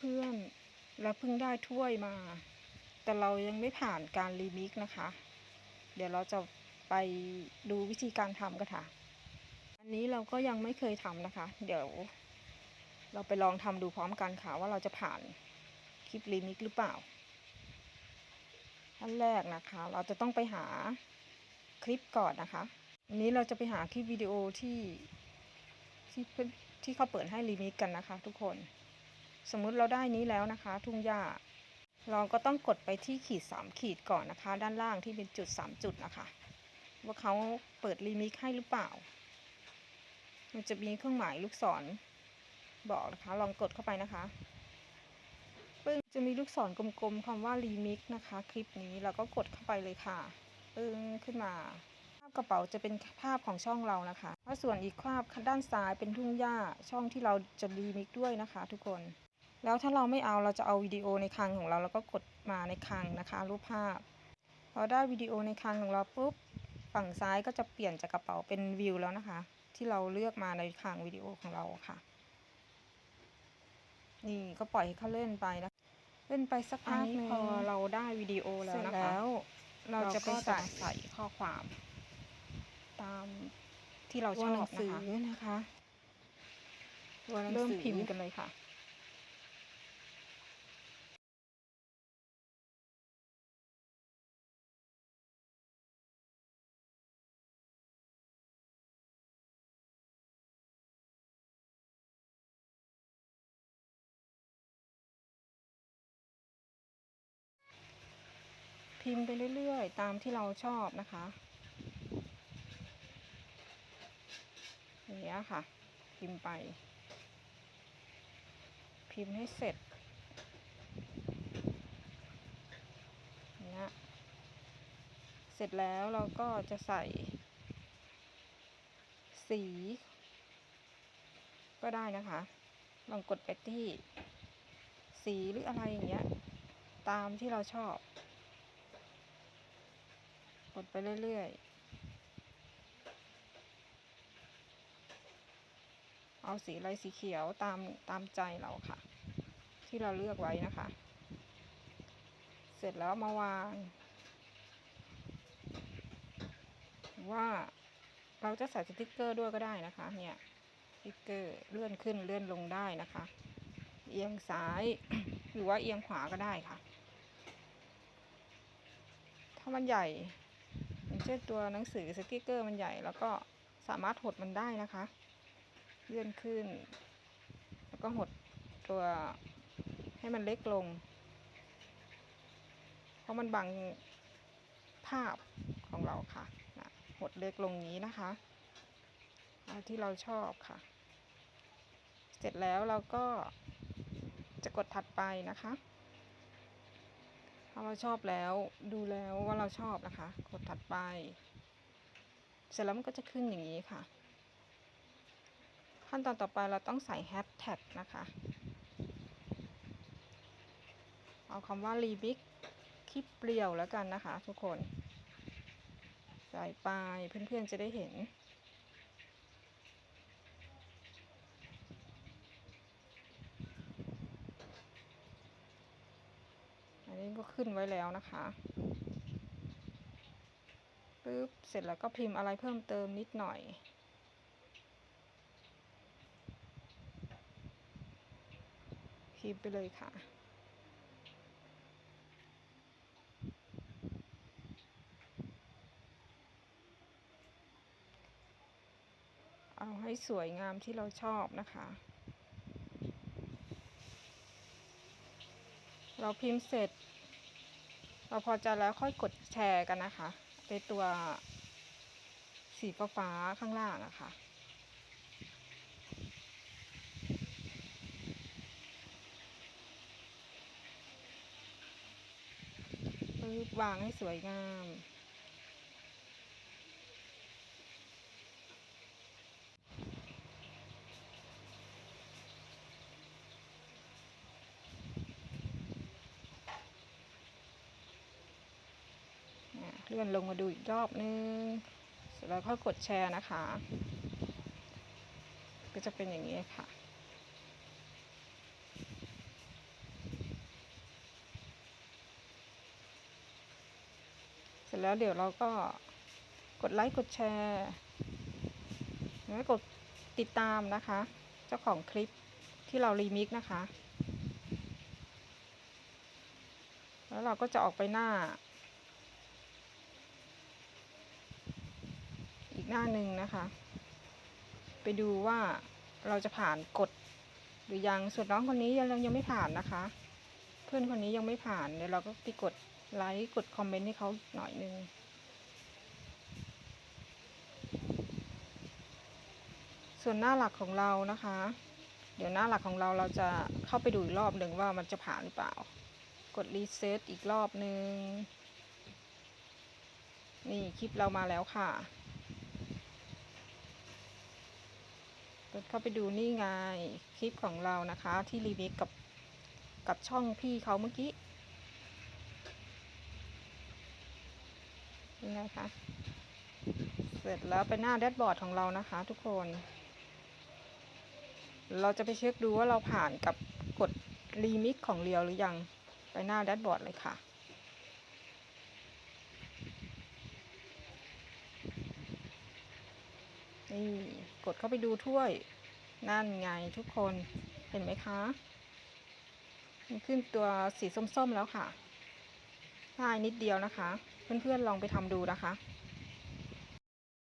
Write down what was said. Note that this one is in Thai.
เพื่อนๆเราเพิ่งได้ถ้วยมา แต่เรายังไม่ผ่านการรีมิกนะคะ เดี๋ยวเราจะไปดูวิธีการทำกันค่ะ อันนี้เราก็ยังไม่เคยทำนะคะ เดี๋ยว เราไปลองทำดูพร้อมกันค่ะว่าเราจะผ่านคลิปรีมิกหรือเปล่าขั้นแรกนะคะ เราจะต้องไปหาคลิปก่อนนะคะอันนี้เราจะไปหาคลิปวิดีโอที่ที่เพื่อนที่เขาเปิดให้รีมิกกันนะคะ ทุกคน สมมุติเราได้นี้แล้วนะคะ ทุ่งหญ้า เราก็ต้องกดไปที่ขีดสามขีดก่อนนะคะ ด้านล่างที่เป็นจุดสามจุดนะคะ ว่าเขาเปิดรีมิกให้หรือเปล่า มันจะมีเครื่องหมายลูกศรบอกนะคะ ลองกดเข้าไปนะคะปึ้งจะมีลูกศรกลมๆคำว่ารีมิกนะคะ คลิปนี้เราก็กดเข้าไปเลยค่ะปึ้งขึ้นมา ภาพกระเป๋าจะเป็นภาพของช่องเรานะคะถ้าส่วนอีกภาพด้านซ้ายเป็นทุ่งหญ้าช่องที่เราจะรีมิกด้วยนะคะ ทุกคน แล้วถ้าเราไม่เอาเราจะเอาวิดีโอในคลังของเราแล้วก็กดมาในคลังนะคะ รูปภาพ พอได้วิดีโอในคลังของเราปุ๊บฝั่งซ้ายก็จะเปลี่ยนจากกระเป๋าเป็นวิวแล้วนะคะ ที่เราเลือกมาในคลังวิดีโอของเราค่ะ นี่ก็ปล่อยให้เขาเล่นไปนะเล่นไปสักพักหนึงพอเราได้วิดีโอแล้วนะคะเราจะไปใส่ใส่ข้อความ ตามที่เราชอบนะคะนะคะเริ่มพิมพ์กันเลยค่ะ พิมพ์ไปเรื่อยๆ ตามที่เราชอบนะคะอย่างเงี้ยค่ะ พิมพ์ไป พิมพ์ให้เสร็จเงี้ยเสร็จแล้วเราก็จะใส่ สี ก็ได้นะคะ ลองกดไปที่ สีหรืออะไรอย่างเงี้ย ตามที่เราชอบ กดไปเรื่อยๆ เอาสีอะไรสีเขียวตามตามใจเราค่ะ ที่เราเลือกไว้นะคะ เสร็จแล้วมาวาง ว่าเราจะใส่สติกเกอร์ด้วยก็ได้นะคะ เนี่ยสติกเกอร์เลื่อนขึ้นเลื่อนลงได้นะคะ เอียงซ้ายหรือว่าเอียงขวาก็ได้ค่ะ ถ้ามันใหญ่ เช่นตัวหนังสือสติกเกอร์มันใหญ่ แล้วก็สามารถหดมันได้นะคะ เลื่อนขึ้น แล้วก็หดตัวให้มันเล็กลง เพราะมันบังภาพของเราค่ะนะหดเล็กลงอย่างนี้นะคะเอาที่เราชอบค่ะ เสร็จแล้วเราก็จะกดถัดไปนะคะ ถ้าเราชอบแล้วดูแล้วว่าเราชอบนะคะ กดถัดไป เสร็จแล้วมันก็จะขึ้นอย่างนี้ค่ะ ขั้นตอนต่อไปเราต้องใส่แฮชแท็กนะคะ เอาคำว่ารีบิกคลิปเปลี่ยวแล้วกันนะคะ ทุกคน ใส่ไปเพื่อนๆจะได้เห็น อันนี้ก็ ขึ้นไว้แล้วนะคะปึ๊บเสร็จแล้วก็พิมพ์อะไรเพิ่มเติมนิดหน่อย พิมพ์ไปเลยค่ะเอาให้สวยงามที่เราชอบนะคะ เราพิมพ์เสร็จ เราพอใจแล้วค่อยกดแชร์กันนะคะในตัวสีฟ้าข้างล่างนะคะปึ๊บวางให้สวยงาม ให้มันลงมาดูอีกรอบนึงเสร็จแล้วก็กดแชร์นะคะ ก็จะเป็นอย่างนี้ค่ะเสร็จแล้วเดี๋ยวเราก็กดไลค์กดแชร์แล้วกดติดตามนะคะ เจ้าของคลิปที่เรารีมิกนะคะ แล้วเราก็จะออกไปหน้า น้าหนึ่งนะคะ ไปดูว่าเราจะผ่านกฎหรือยังส่วนน้องคนนี้ยังยังไม่ผ่านนะคะ เพื่อนคนนี้ยังไม่ผ่านเดี๋ยวเราก็ไปกดไลค์กดคอมเมนต์ให้เขาหน่อยนึงส่วนหน้าหลักของเรานะคะ เดี๋ยวหน้าหลักของเราเราจะเข้าไปดูอีกรอบหนึ่งว่ามันจะผ่านหรือเปล่า กดรีเซ็ตอีกรอบหนึ่งนี่คลิปเรามาแล้วค่ะ กด เข้าไปดูนี่ไงคลิปของเรานะคะ ที่รีมิกกับกับช่องพี่เขาเมื่อกี้ยังไงคะเสร็จแล้วไปหน้าแดชบอร์ดของเรานะคะ ทุกคน เราจะไปเช็คดูว่าเราผ่านกับกดรีมิกของเรียวหรือยัง ไปหน้าแดชบอร์ดเลยค่ะ นี่กดเข้าไปดูถ้วย นั่นไงทุกคนเห็นไหมคะมันขึ้นตัวสีส้มๆแล้วค่ะง่ายนิดเดียวนะคะ เพื่อนๆลองไปทำดูนะคะ